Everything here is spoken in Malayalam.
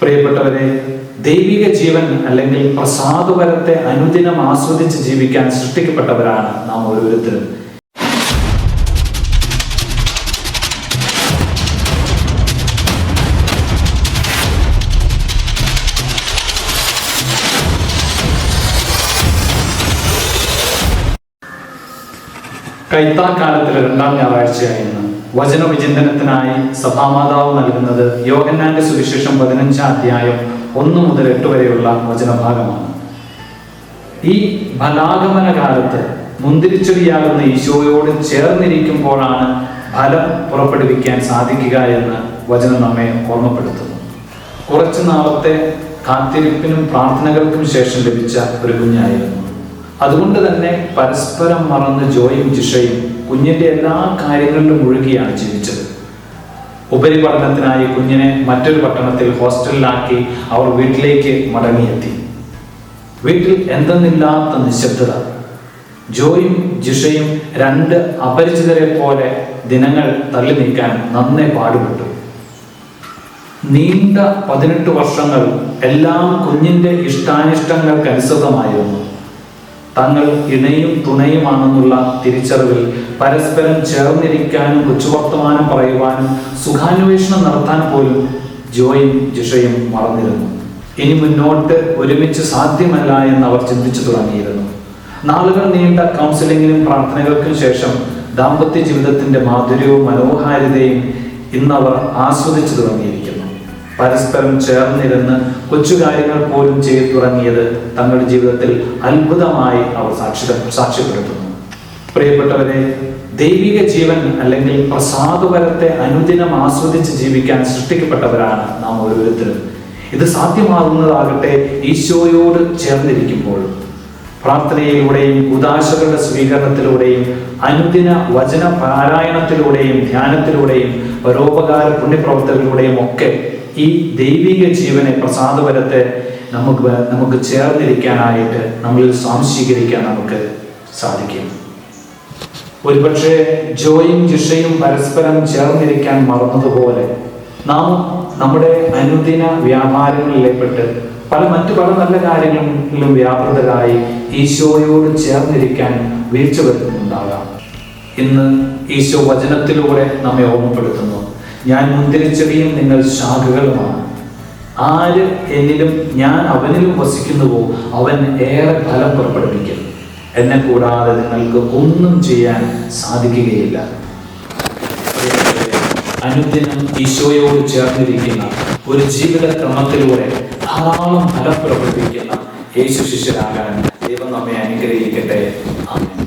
പ്രിയപ്പെട്ടവരെ ദൈവിക ജീവൻ അല്ലെങ്കിൽ പ്രസാദപരത്തെ അനുദിനം ആസ്വദിച്ച് ജീവിക്കാൻ സൃഷ്ടിക്കപ്പെട്ടവരാണ് നാം ഓരോരുത്തരും. കൈത്താക്കാലത്തിലെ രണ്ടാം ഞായറാഴ്ചയായിരുന്നു. വചനവിചിന്തനത്തിനായി സഭാമാതാവ് നൽകുന്നത് യോഗന്നാന്റെ സുവിശേഷം പതിനഞ്ചാം അധ്യായം ഒന്ന് മുതൽ എട്ട് വരെയുള്ള വചനഭാഗമാണ്. ഈ ഫലാഗമന കാലത്ത് മുന്തിരിച്ചെടിയാകുന്ന ഈശോയോട് ചേർന്നിരിക്കുമ്പോഴാണ് ഫലം പുറപ്പെടുവിക്കാൻ സാധിക്കുക എന്ന് വചനം നമ്മെ ഓർമ്മപ്പെടുത്തുന്നു. കുറച്ചു നാളത്തെ കാത്തിരിപ്പിനും പ്രാർത്ഥനകൾക്കും ശേഷം ലഭിച്ച ഒരു കുഞ്ഞായിരുന്നു. അതുകൊണ്ട് തന്നെ പരസ്പരം മറന്ന് ജോയും ജിഷയും കുഞ്ഞിന്റെ എല്ലാ കാര്യങ്ങളിലും മുഴുകിയാണ് ജീവിച്ചത്. ഉപരിപഠനത്തിനായി കുഞ്ഞിനെ മറ്റൊരു പട്ടണത്തിൽ ഹോസ്റ്റലിലാക്കി അവർ വീട്ടിലേക്ക് മടങ്ങിയെത്തി. വീട്ടിൽ എന്തെന്നില്ലാത്ത നിശബ്ദത. ജോയും ജിഷയും രണ്ട് അപരിചിതരെ പോലെ ദിനങ്ങൾ തള്ളി നീക്കാൻ നന്നേ പാടുപെട്ടു. നീണ്ട പതിനെട്ട് വർഷങ്ങൾ എല്ലാം കുഞ്ഞിന്റെ ഇഷ്ടാനിഷ്ടങ്ങൾക്ക് അനുസൃതമായിരുന്നു തങ്ങൾ ഇണയും തുണയുമാണെന്നുള്ള തിരിച്ചറിവിൽ പരസ്പരം ചേർന്നിരിക്കാനും കൊച്ചുവർത്തമാനം പറയുവാനും സുഖാന്വേഷണം നടത്താൻ പോലും ജോയും ജിഷയും മറന്നിരുന്നു. ഇനി മുന്നോട്ട് ഒരുമിച്ച് സാധ്യമല്ല എന്ന് അവർ ചിന്തിച്ചു തുടങ്ങിയിരുന്നു. നാളുകൾ നീണ്ട കൗൺസിലിങ്ങിനും പ്രാർത്ഥനകൾക്കും ശേഷം ദാമ്പത്യ ജീവിതത്തിന്റെ മാധുര്യവും മനോഹാരിതയും ഇന്നവർ ആസ്വദിച്ചു തുടങ്ങിയിരിക്കുന്നു. പരസ്പരം ചേർന്നിരുന്ന് കൊച്ചു കാര്യങ്ങൾ പോലും ചെയ്തു തുടങ്ങിയത് തങ്ങളുടെ ജീവിതത്തിൽ അത്ഭുതമായി അവർ സാക്ഷി സാക്ഷ്യപ്പെടുത്തുന്നു. പ്രിയപ്പെട്ടവരെ ദൈവിക ജീവൻ അല്ലെങ്കിൽ പ്രസാദപരത്തെ അനുദിനം ആസ്വദിച്ച് ജീവിക്കാൻ സൃഷ്ടിക്കപ്പെട്ടവരാണ് നാം ഓരോരുത്തരും. ഇത് സാധ്യമാകുന്നതാകട്ടെ ഈശോയോട് ചേർന്നിരിക്കുമ്പോൾ. പ്രാർത്ഥനയിലൂടെയും ഉദാശകളുടെ സ്വീകരണത്തിലൂടെയും അനുദിന വചന പാരായണത്തിലൂടെയും ധ്യാനത്തിലൂടെയും പരോപകാര പുണ്യപ്രവർത്തനത്തിലൂടെയും ഒക്കെ ഈ ദൈവിക ജീവനെ പ്രസാദപരത്തെ നമുക്ക് നമുക്ക് ചേർന്നിരിക്കാനായിട്ട് നമ്മളിൽ സ്വാംശീകരിക്കാൻ നമുക്ക് സാധിക്കും. ഒരുപക്ഷെ ജോയും ജിഷയും പരസ്പരം ചേർന്നിരിക്കാൻ മറന്നതുപോലെ നാം നമ്മുടെ അനുദിന വ്യാപാരങ്ങളിലേപ്പെട്ട് പല മറ്റു പല നല്ല കാര്യങ്ങളിലും വ്യാപൃതരായി ഈശോയോട് ചേർന്നിരിക്കാൻ വീഴ്ച വരുത്തുന്നുണ്ടാകാം. ഇന്ന് ഈശോ വചനത്തിലൂടെ നമ്മെ ഓർമ്മപ്പെടുത്തുന്നു. ഞാൻ മുന്തിരിച്ചെടിയും നിങ്ങൾ ശാഖകളുമാണ്. ആര് എന്നിലും ഞാൻ അവനിലും വസിക്കുന്നുവോ അവൻ ഏറെ ഫലം പുറപ്പെടുവിക്കും. എന്നെ കൂടാതെ നിങ്ങൾക്ക് ഒന്നും ചെയ്യാൻ സാധിക്കുകയില്ല. അനുദിനം ഈശോയോട് ചേർന്നിരിക്കുന്ന ഒരു ജീവിത ക്രമത്തിലൂടെ ധാരാളം ഫലം പ്രവർത്തിക്കുന്ന യേശു ശിഷ്യരാകാൻ ദൈവം നമ്മെ അനുഗ്രഹിക്കട്ടെ. ആമേൻ.